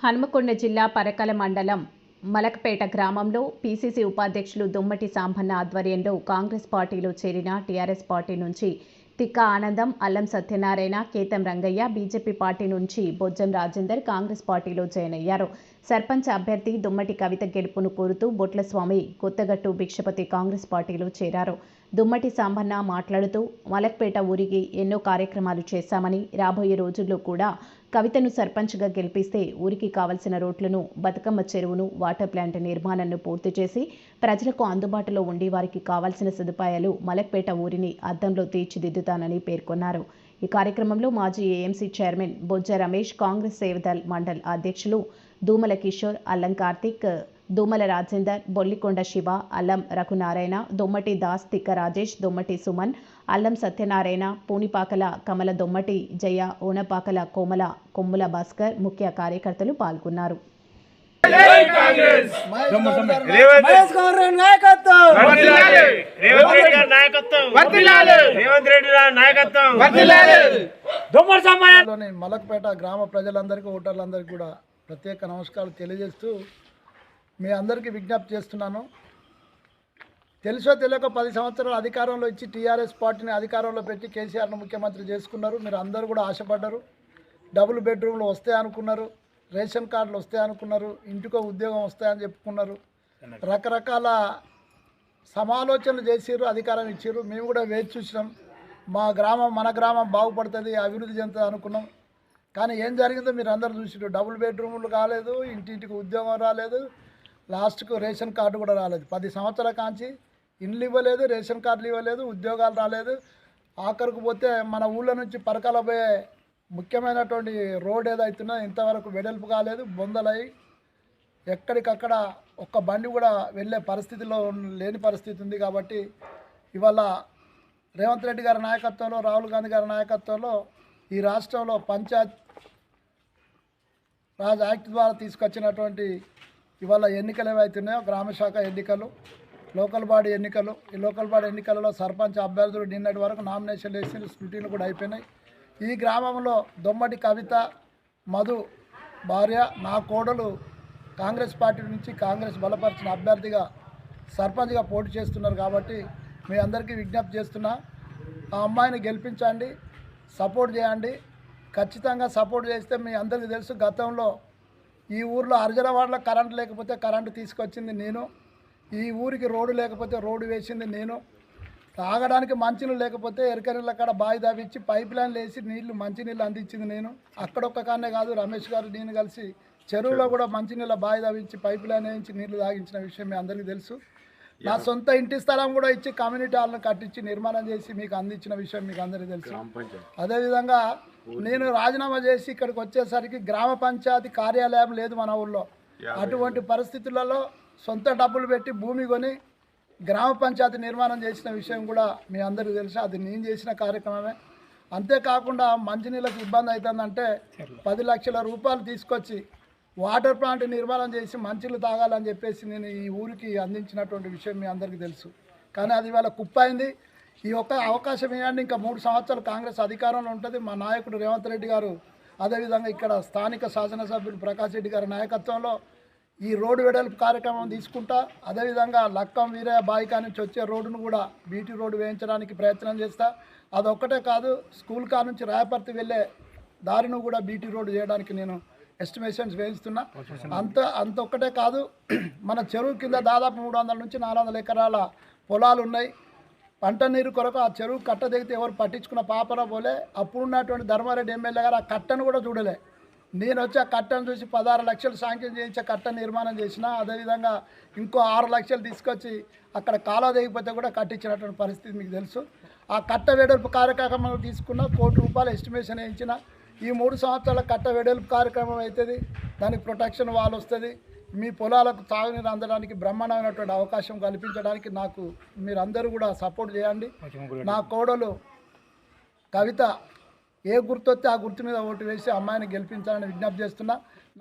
హనుమకొండ జిల్లా పరకల మండలం మలకపేట గ్రామంలో పీసీసీ ఉపాధ్యక్షులు దుమ్మటి సాంబన్న ఆధ్వర్యంలో కాంగ్రెస్ పార్టీలో చేరిన టీఆర్ఎస్ పార్టీ నుంచి తిక్క ఆనందం అల్లం సత్యనారాయణ కేతం రంగయ్య బీజేపీ పార్టీ నుంచి బొజ్జం రాజేందర్ కాంగ్రెస్ పార్టీలో జాయిన్ అయ్యారు. సర్పంచ్ అభ్యర్థి దుమ్మటి కవిత గెలుపును కోరుతూ బొట్లస్వామి కొత్తగట్టు భిక్షపతి కాంగ్రెస్ పార్టీలో చేరారు. దుమ్మటి సాంబన్న మాట్లాడుతూ మలక్పేట ఊరికి ఎన్నో కార్యక్రమాలు చేశామని రాబోయే రోజుల్లో కూడా కవితను సర్పంచ్గా గెలిపిస్తే ఊరికి కావలసిన రోడ్లను బతుకమ్మ చెరువును వాటర్ ప్లాంట్ నిర్మాణాన్ని పూర్తి చేసి ప్రజలకు అందుబాటులో ఉండి వారికి కావాల్సిన సదుపాయాలు మలక్పేట ఊరిని అద్దంలో తీర్చిదిద్దుతానని పేర్కొన్నారు. ఈ కార్యక్రమంలో మాజీ ఏఎంసీ చైర్మన్ బొజ్జ రమేష్ కాంగ్రెస్ సేవదల్ మండల్ అధ్యక్షులు దూమల కిషోర్ అల్లం కార్తిక్ దూమల రాజేందర్ బొల్లికొండ శివ అల్లం రఘునారాయణ దొమ్మటి దాస్ తిక్క రాజేష్ దొమ్మటి సుమన్ అల్లం సత్యనారాయణ పూనిపాకల కమల దొమ్మటి జయ ఓనపాకల కోమల కొమ్ముల భాస్కర్ ముఖ్య కార్యకర్తలు పాల్గొన్నారు. మహేష్ గౌరవ్ నాయకత్వం. రేవంత్ రెడ్డి నాయకత్వం. మలక్పేట గ్రామ ప్రజలందరికీ ఓటర్లందరికీ కూడా ప్రత్యేక నమస్కారాలు తెలియజేస్తూ మీ అందరికీ విజ్ఞప్తి చేస్తున్నాను. తెలుసో తెలియక పది సంవత్సరాలు అధికారంలో ఇచ్చి టీఆర్ఎస్ పార్టీని అధికారంలో పెట్టి కేసీఆర్ను ముఖ్యమంత్రి చేసుకున్నారు. మీరు అందరూ కూడా ఆశపడ్డారు. డబుల్ బెడ్రూమ్లు వస్తాయి అనుకున్నారు రేషన్ కార్డులు వస్తాయి అనుకున్నారు ఇంటికో ఉద్యోగం వస్తాయని చెప్పుకున్నారు. రకరకాల సమాలోచనలు చేసిర్రు అధికారం ఇచ్చిర్రు. మేము కూడా వేచి చూసినాం. మా గ్రామం మన గ్రామం బాగుపడుతుంది అభివృద్ధి చెందుతుంది అనుకున్నాం. కానీ ఏం జరిగిందో మీరు అందరు చూసిర్రు. డబుల్ బెడ్రూమ్లు కాలేదు ఇంటింటికి ఉద్యోగం రాలేదు లాస్ట్కు రేషన్ కార్డు కూడా రాలేదు. పది సంవత్సరాల కాంచి ఇండ్లు ఇవ్వలేదు రేషన్ కార్డులు ఇవ్వలేదు ఉద్యోగాలు రాలేదు. ఆఖరికి పోతే మన ఊళ్ళో నుంచి పరకాల పోయే ముఖ్యమైనటువంటి రోడ్ ఏదైతున్నా ఇంతవరకు వెడల్పు కాలేదు బొందలై ఎక్కడికక్కడ ఒక్క బండి కూడా వెళ్ళే పరిస్థితిలో లేని పరిస్థితి ఉంది కాబట్టి ఇవాళ రేవంత్ రెడ్డి గారి నాయకత్వంలో రాహుల్ గాంధీ గారి నాయకత్వంలో ఈ రాష్ట్రంలో పంచాయత్ రాజ్ యాక్ట్ ద్వారా తీసుకొచ్చినటువంటి ఇవాళ ఎన్నికలు ఏవైతున్నాయో గ్రామ శాఖ ఎన్నికలు లోకల్ బాడీ ఎన్నికలు ఈ లోకల్ బాడీ ఎన్నికలలో సర్పంచ్ అభ్యర్థులు నిన్నటి వరకు నామినేషన్ వేసి స్క్రూటీలు కూడా అయిపోయినాయి. ఈ గ్రామంలో దొమ్మటి కవిత మధు భార్య నా కోడలు కాంగ్రెస్ పార్టీ నుంచి కాంగ్రెస్ బలపరిచిన అభ్యర్థిగా సర్పంచ్గా పోటీ చేస్తున్నారు కాబట్టి మీ అందరికీ విజ్ఞప్తి చేస్తున్నా ఆ అమ్మాయిని గెలిపించండి సపోర్ట్ చేయండి. ఖచ్చితంగా సపోర్ట్ చేస్తే మీ అందరికీ తెలుసు గతంలో ఈ ఊర్లో అర్జనవాడలో కరెంటు లేకపోతే కరెంటు తీసుకొచ్చింది నేను ఈ ఊరికి రోడ్డు లేకపోతే రోడ్డు వేసింది నేను తాగడానికి మంచినీళ్ళు లేకపోతే ఎరకనీళ్ళ కాడ బావి దావిచ్చి పైప్ లైన్లు వేసి నీళ్ళు మంచినీళ్ళు అందించింది నేను. అక్కడ ఒక్క కానే కాదు రమేష్ గారు నేను కలిసి చెరువులో కూడా మంచినీళ్ళ బావి దావించి పైప్ లైన్ వేయించి నీళ్ళు తాగించిన విషయం మీ అందరికీ తెలుసు. నా సొంత ఇంటి స్థలం కూడా ఇచ్చి కమ్యూనిటీ హాల్ను కట్టించి నిర్మాణం చేసి మీకు అందించిన విషయం మీకు అందరికీ తెలుసు. అదేవిధంగా నేను రాజీనామా చేసి ఇక్కడికి వచ్చేసరికి గ్రామ పంచాయతీ కార్యాలయం లేదు మన ఊళ్ళో అటువంటి పరిస్థితులలో సొంత డబ్బులు పెట్టి భూమి కొని గ్రామ పంచాయతీ నిర్మాణం చేసిన విషయం కూడా మీ అందరికీ తెలుసు. అది నేను చేసిన కార్యక్రమమే. అంతేకాకుండా మంచినీళ్ళకి ఇబ్బంది అవుతుందంటే పది లక్షల రూపాయలు తీసుకొచ్చి వాటర్ ప్లాంట్ నిర్మాణం చేసి మంచినీళ్ళు తాగాలని చెప్పేసి నేను ఈ ఊరికి అందించినటువంటి విషయం మీ అందరికీ తెలుసు. కానీ అది ఇవాళ కుప్పైంది. ఈ ఒక్క అవకాశం ఇవ్వండి. ఇంకా మూడు సంవత్సరాలు కాంగ్రెస్ అధికారంలో ఉంటుంది. మా నాయకుడు రేవంత్ రెడ్డి గారు అదేవిధంగా ఇక్కడ స్థానిక శాసనసభ్యులు ప్రకాష్ రెడ్డి గారి నాయకత్వంలో ఈ రోడ్డు వెడల్పు కార్యక్రమం తీసుకుంటా అదేవిధంగా లక్కం వీరయ్య బాయికా నుంచి వచ్చే రోడ్డును కూడా బీటీ రోడ్డు వేయించడానికి ప్రయత్నం చేస్తా. అదొక్కటే కాదు స్కూల్ కా నుంచి రాయపర్తి వెళ్ళే దారిని కూడా బీటీ రోడ్డు చేయడానికి నేను ఎస్టిమేషన్స్ వేయిస్తున్నా. అంత అంత ఒక్కటే కాదు మన చెరువు కింద దాదాపు మూడు వందల నుంచి నాలుగు వందల ఎకరాల పొలాలు ఉన్నాయి. పంట నీరు కొరకు ఆ చెరువు కట్ట దిగితే ఎవరు పట్టించుకున్న పాపన పోలే. అప్పుడున్నటువంటి ధర్మారెడ్డి ఎమ్మెల్యే గారు ఆ కట్టను కూడా చూడలే. నేను వచ్చి ఆ కట్టను చూసి పదహారు లక్షలు శాంక్షన్ చేయించి కట్ట నిర్మాణం చేసిన అదేవిధంగా ఇంకో ఆరు లక్షలు తీసుకొచ్చి అక్కడ కాలువ దిగిపోతే కూడా కట్టించినటువంటి పరిస్థితి మీకు తెలుసు. ఆ కట్ట వెడల్పు కార్యక్రమం తీసుకున్న కోటి రూపాయలు ఎస్టిమేషన్ వేయించిన ఈ మూడు సంవత్సరాల కట్ట వెడల్పు కార్యక్రమం అవుతుంది దానికి ప్రొటెక్షన్ వాల్ వస్తుంది. మీ పొలాలకు తాగునీరు అందడానికి బ్రహ్మాండమైనటువంటి అవకాశం కల్పించడానికి నాకు మీరందరూ కూడా సపోర్ట్ చేయండి. నా కోడలు కవిత ఏ గుర్తు వస్తే ఆ గుర్తు మీద ఓటు వేసి అమ్మాయిని గెలిపించాలని విజ్ఞప్తి చేస్తున్నా.